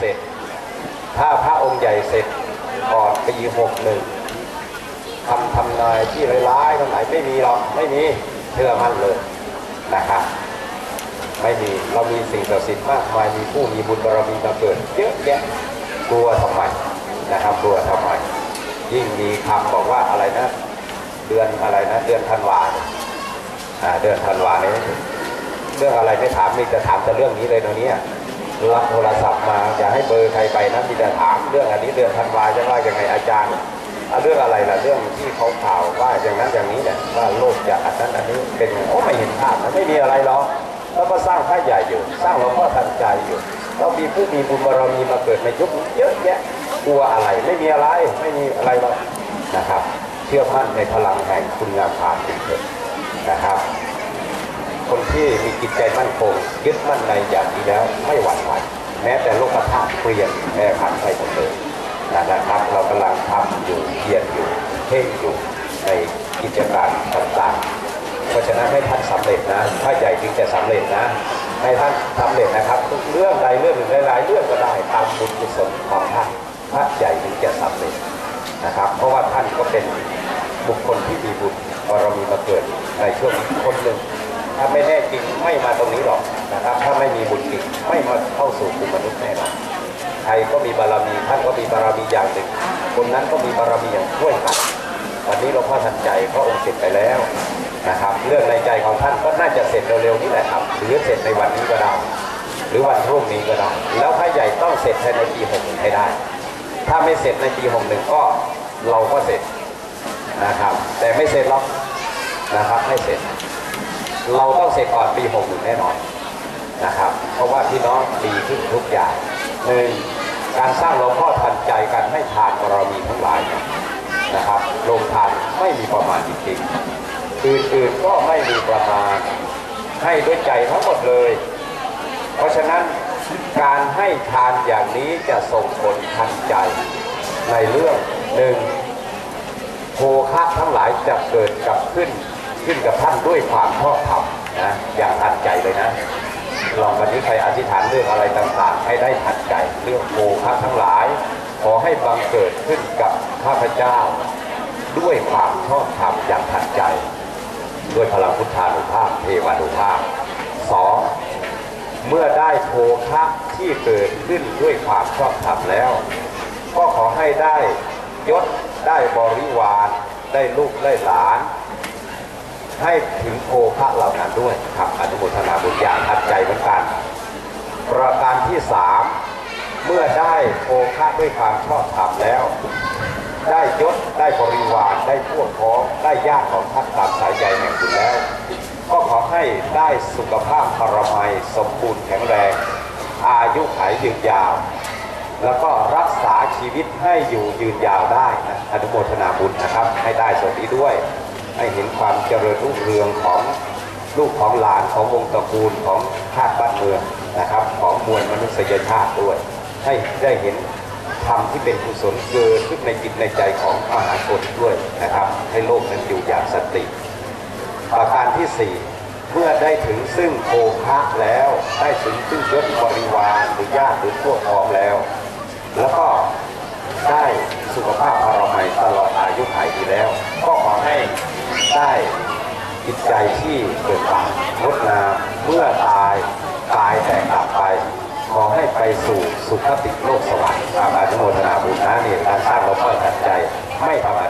เสร็จ ถ้าพระองค์ใหญ่เสร็จก่อนปีหกหนึ่งคำทำนายที่ร้ายๆทั้งหลายไม่มีหรอกไม่มีเชื่อมั่นเลยนะครับไม่มีเรามีสิ่งศักดิ์สิทธิ์มากมายมีผู้มีบุญบารมีมาเกิดเยอะแยะกลัวทำไมนะครับกลัวทำไมยิ่งมีคำบอกว่าอะไรนะ เดือนอะไรนะ เดือนธันวาเนี่ยอ่าเดือนธันวาเนี้เรื่องอะไรไม่ถามมีแต่ถามแต่เรื่องนี้เลยตรงนี้ รับโทรศัพท์มาอย่าให้เบอร์ใครไปนะมีแต่ถามเรื่องอันนี้เดือนธันวาจะว่ายังไงอาจารย์เรื่องอะไรล่ะเรื่องที่เขาข่าวว่าอย่างนั้นอย่างนี้เนี่ยว่าโลกจะอันนั้นอันนี้เป็นโอ้ไม่เห็นภาพนะไม่มีอะไรหรอกแล้วก็สร้างพระใหญ่อยู่ สร้างหลวงพ่อทันใจอยู่เรามีผู้มีบุญบารมีมาเกิดในยุคนี้เยอะแยะกลัวอะไรไม่มีอะไรไม่มีอะไรหรอกนะครับ เชื่อมั่นในพลังแห่งคุณงามความดีเถิดนะครับ คนที่มีจิตใจมั่นคงยึดมั่นในอย่างนี้แล้วไม่หวั่นไหวแม้แต่โลกธาตุเปลี่ยนแปรผันไปหมดเลยนะครับ เรากำลังทำอยู่เพียรอยู่เพ่งอยู่ในกิจการต่างๆ เพราะฉะนั้นให้ท่านสำเร็จนะ ถ้าใหญ่จึงจะสำเร็จนะ ให้ท่านสำเร็จนะครับทุกเรื่องใดเรื่องหนึ่งหลายๆเรื่องก็ได้ตามบุญกุศลของท่านพระใหญ่จึงจะสำเร็จนะครับ เพราะว่าท่านก็เป็นบุคคลที่มีบุญบารมีมาเกิดในช่วงคนหนึ่ง ถ้าไม่แน่จริงไม่มาตรงนี้หรอกนะครับ ถ้าไม่มีบุญจริงไม่มาเข้าสู่กลุ่มมนุษย์แน่นอนใครก็มีบารมีท่านก็มีบารมีอย่างหนึ่ง คนนั้นก็มีบารมีอย่างช่วยกันวันนี้หลวงพ่อทันใจพระองค์เสร็จไปแล้วนะครับ เรื่องในใจของท่านก็น่าจะเสร็จเร็วๆนี้แหละครับหรือเสร็จในวันนี้ก็ได้หรือวันพรุ่งนี้ก็ได้ แล้วพระใหญ่ต้องเสร็จภายในปีหกหนึ่งให้ได้ ถ้าไม่เสร็จในปีหกหนึ่งก็เราก็เสร็จนะครับ แต่ไม่เสร็จหรอกนะครับไม่เสร็จ เราต้องเสร็จก่อนปี61แน่นอนนะครับ เพราะว่าพี่น้องดีขึ้นทุกอย่างหนึ่งการสร้างหลวงพ่อทันใจการให้ทานบารมีทั้งหลายเนี่ยนะครับลงทานไม่มีประมาณจริงๆอื่นๆก็ไม่มีประมาณให้ด้วยใจทั้งหมดเลย เพราะฉะนั้นการให้ทานอย่างนี้จะส่งผลทันใจ ในเรื่องหนึ่งโภคะทั้งหลายจะเกิดกับขึ้น ขึ้นกับท่านด้วยความชอบธรรมนะอย่างทันใจเลยนะลองวันนี้ใครอธิษฐานเรื่องอะไรต่างๆ ให้ได้ทันใจเรื่องโภคะทั้งหลาย ขอให้บังเกิดขึ้นกับข้าพเจ้า ด้วยความชอบธรรมอย่างทันใจ ด้วยพลังพุทธานุภาพเทวานุภาพสองเมื่อได้โภคะที่เกิดขึ้นด้วยความชอบธรรมแล้ว ก็ขอให้ได้ยศได้บริวาร ได้ลูกได้หลาน ให้ถึงโภคะเหล่านั้นด้วยครับอนุโมทนาบุญอย่างทัดใจเหมือนกัน ประการที่สามเมื่อได้โภคะด้วยความชอบธรรมแล้ว ได้ยศได้บริวารได้พวกพ้องได้ญาติของท่านตามสายใยแห่งคุณแล้ว ก็ขอให้ได้สุขภาพพรมัยสมบูรณ์แข็งแรง อายุขัยยืนยาว แล้วก็รักษาชีวิตให้อยู่ยืนยาวได้นะอนุโมทนาบุญนะครับ ให้ได้ส่วนนี้ด้วย ให้เห็นความเจริญรุ่งเรืองของลูกของหลานของวงตระกูลของชาติบ้านเมืองนะครับ ของมวลมนุษยชาติด้วย ให้ได้เห็นธรรมที่เป็นกุศลเกิดขึ้นในจิตในใจของมหาชนด้วยนะครับ ให้โลกนั้นอยู่อย่างสติ ประการที่สี่เมื่อได้ถึงซึ่งโภคะแล้วได้ถึงซึ่งยศบริวารหรือญาติหรือพวกพ้องแล้ว แล้วก็ได้สุขภาพอนามัยตลอดอายุขัยดีแล้ว ก็ขอ ที่เกิดบามงดงามเมื่อตายตายแตกดับไป ขอให้ไปสู่สุคติโลกสวรรค์ตามอนุโมทนาบุญนะนี่การสร้างเราเพื่อตัดใจไม่ประมาท